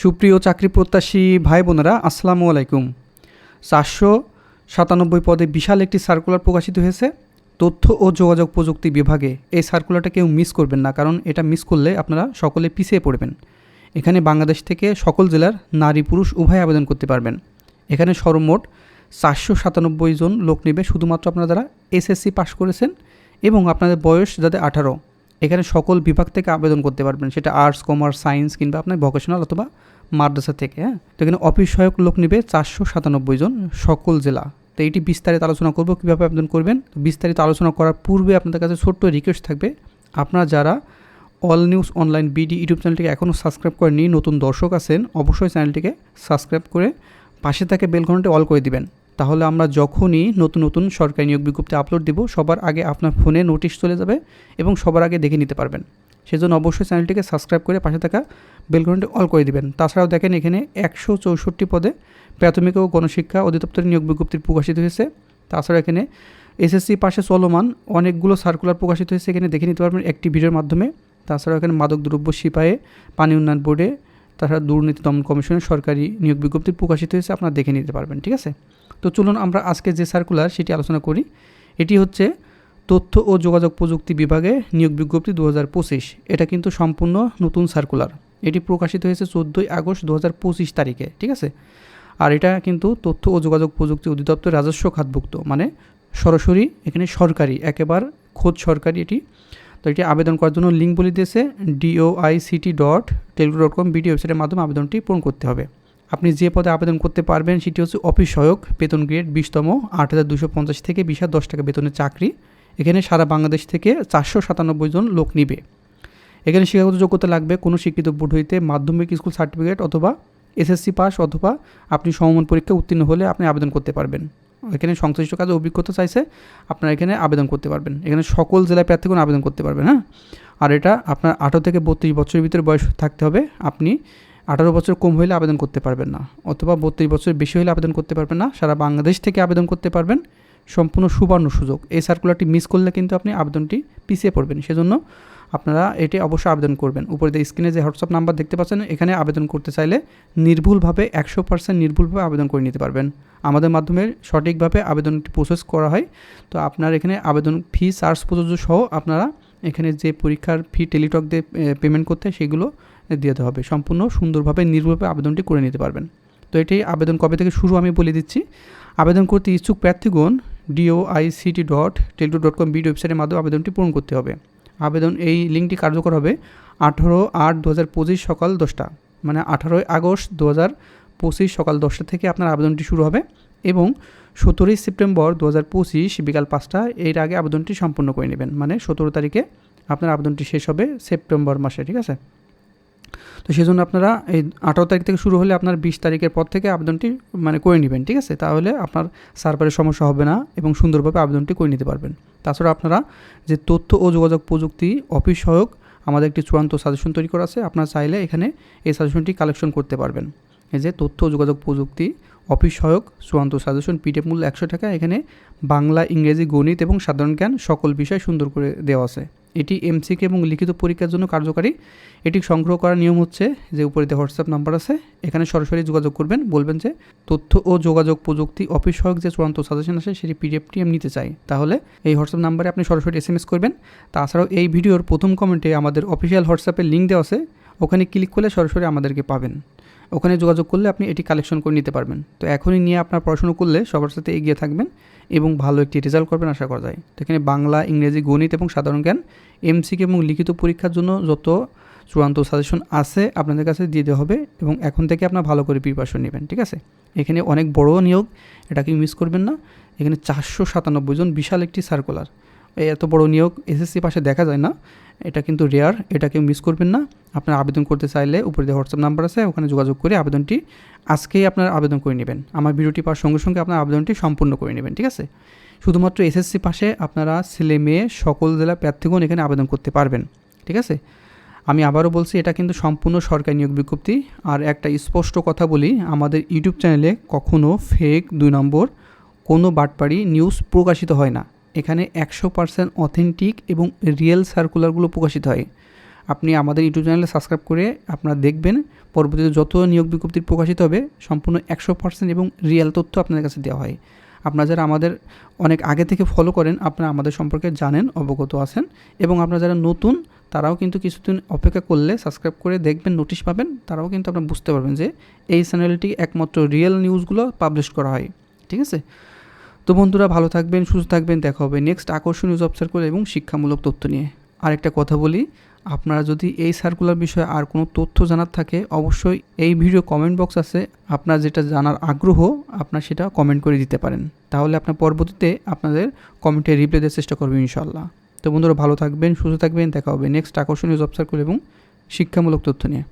সুপ্রিয় চাকরি প্রত্যাশী ভাই বোনেরা আসসালামু আলাইকুম। চারশো সাতানব্বই পদে বিশাল একটি সার্কুলার প্রকাশিত হয়েছে। তথ্য ও যোগাযোগ প্রযুক্তি বিভাগে এই সার্কুলারটা কেউ মিস করবেন না, কারণ এটা মিস করলে আপনারা সকলে পিছিয়ে পড়বেন। এখানে বাংলাদেশ থেকে সকল জেলার নারী পুরুষ উভয় আবেদন করতে পারবেন। এখানে সর্বমোট চারশো সাতানব্বই জন লোক নেবে, শুধুমাত্র আপনারা যারা এসএসসি পাশ করেছেন এবং আপনাদের বয়স যাদের আঠারো। এখানে সকল বিভাগ থেকে আবেদন করতে পারবেন। সেটা আর্টস কমার্স সায়েন্স কিংবা আপনার ভোকেশনাল অথবা মাদ্রাসা থেকে হ্যাঁ? তো এখানে অফিস সহায়ক লোক নেবে চারশো সাতানব্বই জন সকল জেলা। তো এটি বিস্তারিত আলোচনা করব, কীভাবে আবেদন করবেন? বিস্তারিত আলোচনা করার পূর্বে আপনাদের কাছে ছোট্ট রিকোয়েস্ট থাকবে। আপনারা যারা all news online BD YouTube চ্যানেলটিকে এখনও সাবস্ক্রাইব করেননি, নতুন দর্শক আছেন, অবশ্যই চ্যানেলটিকে সাবস্ক্রাইব করে পাশে থাকে বেল অল করে দিবেন। তাহলে আমরা যখনই নতুন নতুন সরকারি নিয়োগ বিজ্ঞপ্তি আপলোড দিব, সবার আগে আপনার ফোনে নোটিশ চলে যাবে এবং সবার আগে দেখে নিতে পারবেন। সেজন্য অবশ্যই চ্যানেলটিকে সাবস্ক্রাইব করে পাশে থাকা বেলঘন্টি অল করে দিবেন। তাছাড়াও দেখেন এখানে একশো চৌষট্টি পদে প্রাথমিক ও গণশিক্ষা অধিদপ্তরের নিয়োগ বিজ্ঞপ্তি প্রকাশিত হয়েছে। তাছাড়া এখানে এসএসসি পাশে চলমান অনেকগুলো সার্কুলার প্রকাশিত হয়েছে, এখানে দেখে নিতে পারবেন একটি ভিডিওর মাধ্যমে। তাছাড়া এখানে মাদক দ্রব্য সিপাহে, পানি উন্নয়ন বোর্ডে তাছাড়া দুর্নীতি দমন কমিশনের সরকারি নিয়োগ বিজ্ঞপ্তি প্রকাশিত হয়েছে, আপনারা দেখে নিতে পারবেন, ঠিক আছে? তো চলুন আমরা আজকে যে সার্কুলার সেটি আলোচনা করি, এটি হচ্ছে তথ্য ও যোগাযোগ প্রযুক্তি বিভাগে নিয়োগ বিজ্ঞপ্তি দু এটা কিন্তু সম্পূর্ণ নতুন সার্কুলার এটি প্রকাশিত হয়েছে চোদ্দোই আগস্ট দু হাজার পঁচিশ তারিখে, ঠিক আছে? আর এটা কিন্তু তথ্য ও যোগাযোগ প্রযুক্তি অধিদপ্তর রাজস্ব খাতভুক্ত মানে সরাসরি এখানে সরকারি, একেবার খোদ সরকারি এটি তো এটি আবেদন করার জন্য লিঙ্ক বলে দিয়েছে DoICT dot Telegram dot com BD ওয়েবসাইটের মাধ্যমে আবেদনটি পূরণ করতে হবে। আপনি যে পদে আবেদন করতে পারবেন, সেটি হচ্ছে অফিস সহায়ক, বেতন গ্রেড বিশতম, আট হাজার দুশো পঞ্চাশ থেকে বিশ হাজার দশ টাকা বেতনের চাকরি। এখানে সারা বাংলাদেশ থেকে চারশো সাতানব্বই জন লোক নিবে। এখানে শিক্ষাগত যোগ্যতা লাগবে কোনো শিক্ষিত বোর্ড হইতে মাধ্যমিক, স্কুল সার্টিফিকেট অথবা এসএসসি পাস অথবা আপনি সমমান পরীক্ষা উত্তীর্ণ হলে আপনি আবেদন করতে পারবেন। এখানে সংশ্লিষ্ট কাজে অভিজ্ঞতা চাইছে, আপনারা এখানে আবেদন করতে পারবেন। এখানে সকল জেলায় প্রার্থীগণ আবেদন করতে পারবেন হ্যাঁ? আর এটা আপনার আঠারো থেকে বত্রিশ বছরের ভিতরে বয়স থাকতে হবে, আপনি আঠারো বছর কম হলে আবেদন করতে পারবেন না, অথবা বত্রিশ বছর বেশি হলে আবেদন করতে পারবেন না, সারা বাংলাদেশ থেকে আবেদন করতে পারবেন, সম্পূর্ণ সুবর্ণ সুযোগ। এই সার্কুলারটি মিস করলে কিন্তু আপনি আবেদনটি পিছিয়ে পড়বেন, সেজন্য আপনারা এটি অবশ্যই আবেদন করবেন। উপরে যে স্ক্রিনে যে হোয়াটসঅ্যাপ নাম্বার দেখতে পাচ্ছেন, এখানে আবেদন করতে চাইলে নির্ভুলভাবে একশো পার্সেন্ট নির্ভুলভাবে আবেদন করে নিতে পারবেন। আমাদের মাধ্যমে সঠিকভাবে আবেদনটি প্রসেস করা হয়। তো আপনার এখানে আবেদন ফি চার্জ প্রযোজ্য সহ আপনারা এখানে যে পরীক্ষার ফি টেলিটক দিয়ে পেমেন্ট করতে সেগুলো দিয়ে দেওয়া হবে। সম্পূর্ণ সুন্দরভাবে নির্ভুলভাবে আবেদনটি করে নিতে পারবেন। তো এটি আবেদন কবে থেকে শুরু আমি বলে দিচ্ছি। আবেদন করতে ইচ্ছুক প্রার্থীগণ DoICT dot Teletalk dot com BD ওয়েবসাইটের মাধ্যমে আবেদনটি পূরণ করতে হবে। আবেদন, এই লিঙ্কটি কার্যকর হবে আঠেরো আট দু হাজার পঁচিশ সকাল দশটা মানে আঠারোই আগস্ট দু হাজার পঁচিশ সকাল দশটা থেকে আপনার আবেদনটি শুরু হবে এবং সতেরোই সেপ্টেম্বর দু হাজার পঁচিশ বিকাল পাঁচটা, এর আগে আবেদনটি সম্পূর্ণ করে নেবেন। মানে সতেরো তারিখে আপনার আবেদনটি শেষ হবে সেপ্টেম্বর মাসে, ঠিক আছে? তো সেই জন্য আপনারা এই আঠারো তারিখ থেকে শুরু হলে আপনার বিশ তারিখের পর থেকে আবেদনটি মানে করে নেবেন, ঠিক আছে? তাহলে আপনার সার্ভারের সমস্যা হবে না এবং সুন্দরভাবে আবেদনটি করে নিতে পারবেন। তাছাড়া আপনারা যে তথ্য ও যোগাযোগ প্রযুক্তি, অফিস সহায়ক, আমাদের একটি চূড়ান্ত সাজেশন তৈরি করা আছে, আপনারা চাইলে এখানে এই সাজেশনটি কালেকশন করতে পারবেন। এই যে তথ্য ও যোগাযোগ প্রযুক্তি, অফিস সহায়ক, চূড়ান্ত সাজেশন, পিডিএফ মূল্য একশো টাকা, এখানে বাংলা, ইংরেজি, গণিত এবং সাধারণ জ্ঞান সকল বিষয় সুন্দর করে দেওয়া আছে। এটি এমসিকে এবং লিখিত পরীক্ষার জন্য কার্যকারী। এটি সংগ্রহ করার নিয়ম হচ্ছে যে উপরে যে হোয়াটসঅ্যাপ নাম্বার আছে, এখানে সরাসরি যোগাযোগ করবেন, বলবেন যে তথ্য ও যোগাযোগ প্রযুক্তি অফিস সহায়ক যে চূড়ান্ত সাজেশন আছে সেটি পিডিএফটি আমি নিতে চাই। তাহলে এই হোয়াটসঅ্যাপ নাম্বারে আপনি সরাসরি এস এম এস করবেন। তাছাড়াও এই ভিডিওর প্রথম কমেন্টে আমাদের অফিসিয়াল হোয়াটসঅ্যাপের লিঙ্ক দেওয়া আছে, ওখানে ক্লিক করলে সরাসরি আমাদেরকে পাবেন। ওখানে যোগাযোগ করলে আপনি এটি কালেকশন করে নিতে পারবেন। তো এখনই নিয়ে আপনার পড়াশুনো করলে সবার সাথে এগিয়ে থাকবেন এবং ভালো একটি রেজাল্ট করবেন আশা করা যায়। তো এখানে বাংলা, ইংরেজি, গণিত এবং সাধারণ জ্ঞান এমসিকে এবং লিখিত পরীক্ষার জন্য যত চূড়ান্ত সাজেশন আছে আপনাদের কাছে দিয়ে দেওয়া হবে এবং এখন থেকে আপনার ভালো করে প্রিপারেশন নেবেন, ঠিক আছে? এখানে অনেক বড় নিয়োগ, এটাকে মিস করবেন না। এখানে চারশো সাতানব্বই জন বিশাল একটি সার্কুলার এত বড় নিয়োগ এসএসসি পাশে দেখা যায় না। এটা কিন্তু রেয়ার এটাকে মিস করবেন না। আপনার আবেদন করতে চাইলে উপরে যে হোয়াটসঅ্যাপ নাম্বার আছে, ওখানে যোগাযোগ করে আবেদনটি আজকেই আপনার আবেদন করে নেবেন। আমার ভিডিওটি পাওয়ার সঙ্গে সঙ্গে আপনার আবেদনটি সম্পূর্ণ করে নেবেন, ঠিক আছে? শুধুমাত্র এসএসসি পাশে আপনারা ছেলে, মেয়ে, সকল জেলা প্রার্থীগণ এখানে আবেদন করতে পারবেন, ঠিক আছে? আমি আবারও বলছি, এটা কিন্তু সম্পূর্ণ সরকারি নিয়োগ বিজ্ঞপ্তি। আর একটা স্পষ্ট কথা বলি, আমাদের ইউটিউব চ্যানেলে কখনও ফেক দুই নম্বর কোনো বাটপাড়ি নিউজ প্রকাশিত হয় না। এখানে একশো পার্সেন্ট অথেন্টিক এবং রিয়েল সার্কুলারগুলো প্রকাশিত হয়। আপনি আমাদের ইউটিউব চ্যানেলে সাবস্ক্রাইব করে আপনারা দেখবেন, পরবর্তীতে যত নিয়োগ বিজ্ঞপ্তি প্রকাশিত হবে, সম্পূর্ণ একশো পার্সেন্ট এবং রিয়েল তথ্য আপনাদের কাছে দেওয়া হয়। আপনারা যারা আমাদের অনেক আগে থেকে ফলো করেন, আপনারা আমাদের সম্পর্কে জানেন, অবগত আছেন এবং আপনারা যারা নতুন, তারাও কিন্তু কিছুদিন অপেক্ষা করলে সাবস্ক্রাইব করে দেখবেন নোটিশ পাবেন, তারাও কিন্তু আপনারা বুঝতে পারবেন যে এই চ্যানেলটি একমাত্র রিয়েল নিউজগুলো পাবলিশ করা হয়। ঠিক আছে? তো বন্ধুরা, ভালো থাকবেন, সুস্থ থাকবেন, দেখা হবে নেক্সট আকর্ষণীয় জব সার্কুলার এবং শিক্ষামূলক তথ্য নিয়ে। আরেকটা কথা বলি, আপনারা যদি এই সার্কুলার বিষয়ে আর কোনো তথ্য জানার থাকে, অবশ্যই এই ভিডিও কমেন্ট বক্স আছে। আপনার যেটা জানার আগ্রহ, আপনার সেটা কমেন্ট করে দিতে পারেন। তাহলে আপনার পরবর্তীতে আপনাদের কমেন্টে রিপ্লাই দেওয়ার চেষ্টা করবেন ইনশাল্লাহ তো বন্ধুরা, ভালো থাকবেন, সুস্থ থাকবেন, দেখা হবে নেক্সট আকর্ষণীয় জব সার্কুল এবং শিক্ষামূলক তথ্য নিয়ে।